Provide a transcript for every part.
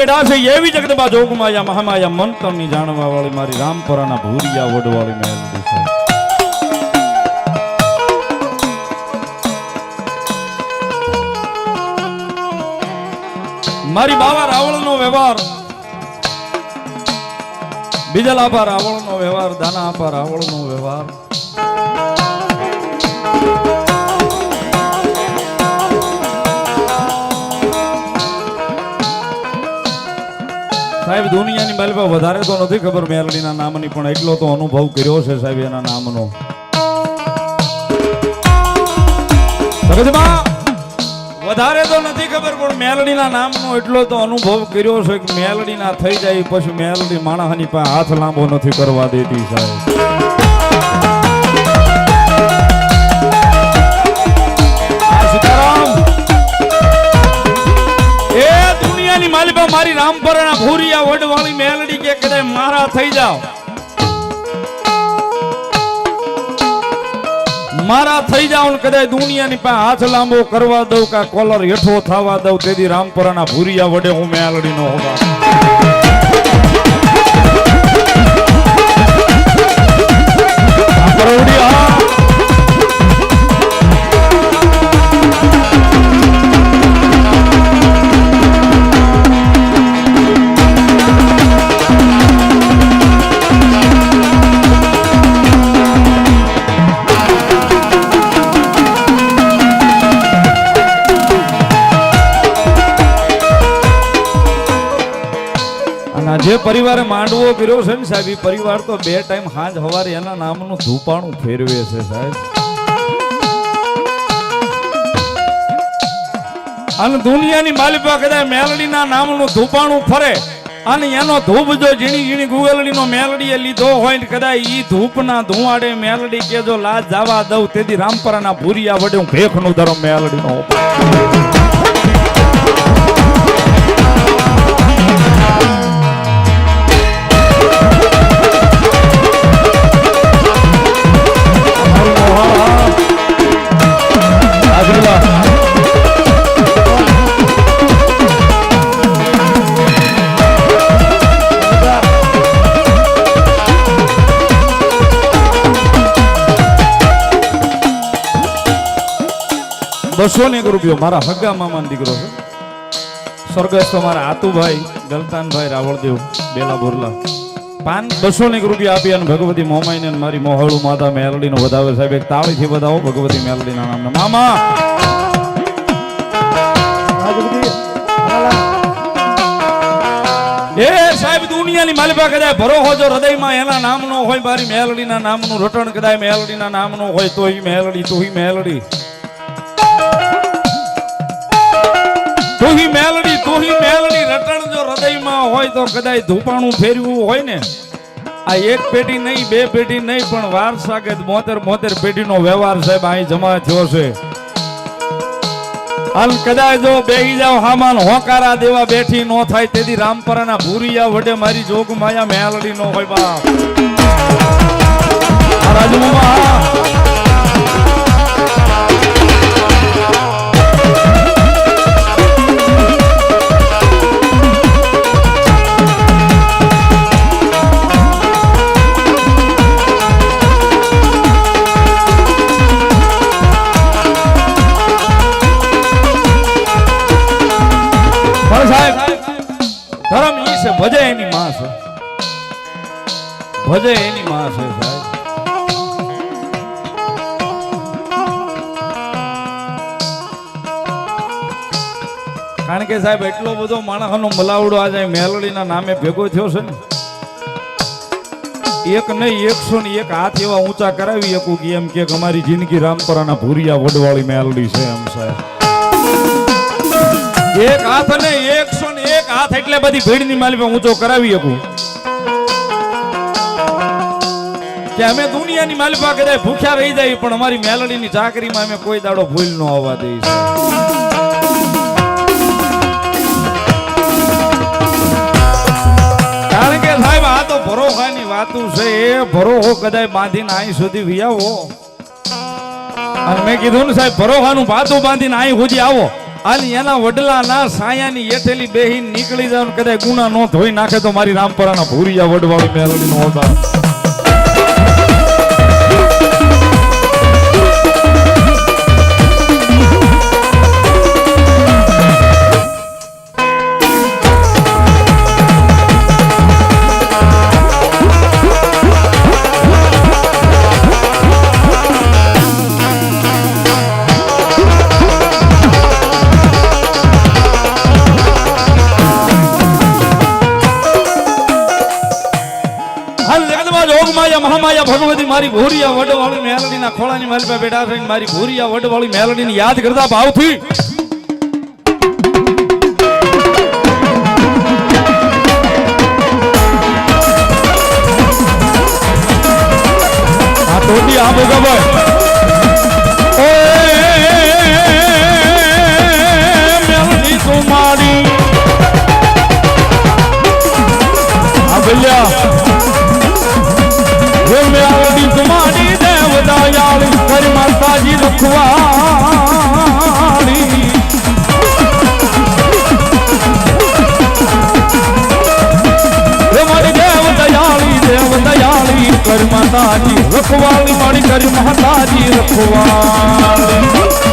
બેઠા છે એવી જગદંબા જોગમાયા, મહામાયા મંતરની જાણવા વાળી મારી રામપરાના ભૂરિયા વડવાળી છે. મારી બાવા રાવણનો વ્યવહાર, બીજા લાભા રાવણનો વ્યવહાર, દાના આપા રાવણનો વ્યવહાર. માલિકા વધારે તો નથી ખબર મેલડીના નામની, પણ એટલો તો અનુભવ કર્યો છે સાહેબ એના નામનો. વધારે તો નથી ખબર, પણ મેલડીના નામનો એટલો તો અનુભવ કર્યો છે કે મેલડીના થઈ જાય પછી મેલડી માણસની પાસે હાથ લાંબો નથી કરવા દેતી સાહેબ. મારી રામપરાના ભૂરિયા વડવાળી થઈ જાવ મારા થઈ જાવ ને કદાચ દુનિયાની પાસે હાથ લાંબો કરવા દઉં કા કોલર હેઠો થવા દઉં. તેથી રામપરાના ભૂરિયા વડે હું મેલડી નો હોવા. જે પરિવારે માંડવો કર્યો છે ને સાહેબ, એ પરિવાર તો બે ટાઈમ હાંજ હવારે એના નામનું ધૂપાણું ફેરવે છે સાહેબ. અને દુનિયાની માલિકા કદાચ મેલડીના નામનું ધૂપાણું ફરે અને એનો ધૂપ જો ઝીણી ઝીણી ગુગલડીનો મેલડીએ લીધો હોય ને કદાચ ઈ ધૂપના ધુવાડે મેલડી કે જો લાજ જવા દઉં, તેથી રામપરાના ભૂરિયા વડે હું ભેખનું ધરમ મેલડીનો. બસો ને રૂપિયો, મારા હગા મામાનો દીકરો છે. સ્વર્ગસ્થ મારા આતુભાઈ, ગલતાનભાઈ રાવળદેવ, બેલા બોરલા. પાન બસો ને રૂપિયા આપી અને ભગવતી મોમાઈને મારી મોહળું માતા મેલડીનો વધાવે. સાહેબ, એક તાળીથી વધાવો ભગવતી મેલડીના નામના. મામા! એ સાહેબ, દુનિયાની માલિપા કદાચ ભરોહો જો હૃદયમાં એના નામનો હોય, મારી મેલડીના નામનું રટણ કદાચ મેલડીના નામનું હોય તો એ મેલડી તો મેલડી. તુહી મેલડી તુહી મેલડી, રટણ જો હૃદયમાં હોય તો કદાય ધૂપાણું ફેરવું હોય ને. આ એક પેઢી નહીં, બે પેઢી નહીં, પણ વારસાગત મોતેર મોતેર પેઢીનો વ્યવહાર સાહેબ અહીં જમા થયો છે. હાલ કદાચ જો બેહી જાવ હામાન હોકારા દેવા બેઠી નો થાય, તેથી રામપરાના ભૂરિયા વડે મારી જોગ માયા મેલડી નો હોય બાપ. આ છે, ભજે એની માં છે. ભજે એની માં છે, સાહેબ. કારણ કે સાહેબ, એટલો બધો માણસનો મલાવડો આજે મેલડીના નામે ભેગો થયો છે ને, એક નહીં એકસો ને એક હાથ એવા ઊંચા કરાવી શકું કે એમ કે અમારી જિંદગી રામપરાના ભૂરિયા વડવાળી મેલડી છે એમ, સાહેબ. એક હાથ ને એક હાથ એટલે બધી ભીડની માલિક ઊંચો કરાવી શકું. કે અમે દુનિયાની માલિકા કદાચ ભૂખ્યા રહી જાય પણ અમારી મેલડીની ચાકરીમાં અમે કોઈ દાડો ભૂલ ન આવવા દઈશું કારણ કે સાહેબ, આ તો ભરોસાની વાતું છે. ભરોહો કદાચ બાંધીને અહીં સુધી વિયાવો. અને મેં કીધું ને સાહેબ, ભરોસાનું ભાતું બાંધીને અહીં સુધી આવો. આની એના વડલાના સાયાની હેઠેલી બેહી નીકળી જાવ કદાચ ગુના નો ધોઈ નાખે તો મારી રામપરાના ભૂરિયા વડવાળી મેલડી નો હોતા જગતમાં જોગમાયા મહામાયા ભગવતી મારી ભૂરિયા વડવાળી મેલડીના ખોળાની મારી પાસે બેઠા થઈને મારી ભૂરિયા વડવાળી મેલડી યાદ કરતા ભાવથી. આ ટોટી આ મેલડી દયાળી કરી માતાજી રખવાળી. માતાજી રખવાળી મારી કરી માતાજી રખવાળી.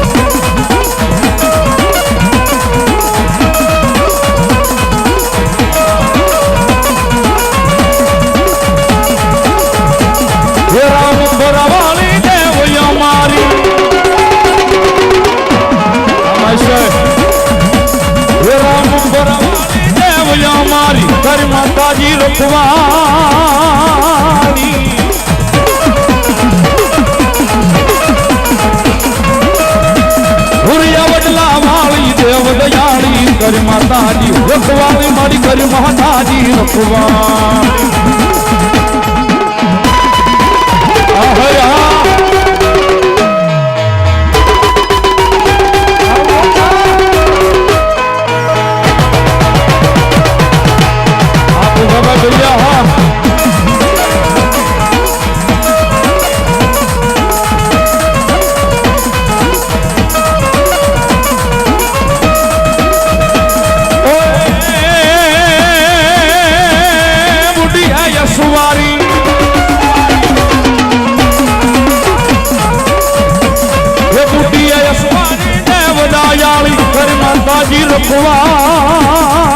રખવાળી હુરિયા વડલા વાળી દેવ દયાળી કરી માતાજી રખવાળી મારી કરી માતાજી રખવાળી કુવારી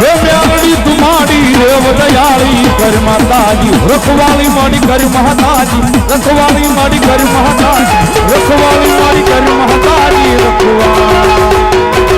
હે બ્યારડી તુમારી રે વદયાળી, કર માતાજી, રખવાળી મારી, કર મહાતાજી, રખવાળી મારી, કર મહાતાજી, રખવાળી મારી, કર મહાતાજી રખવાળી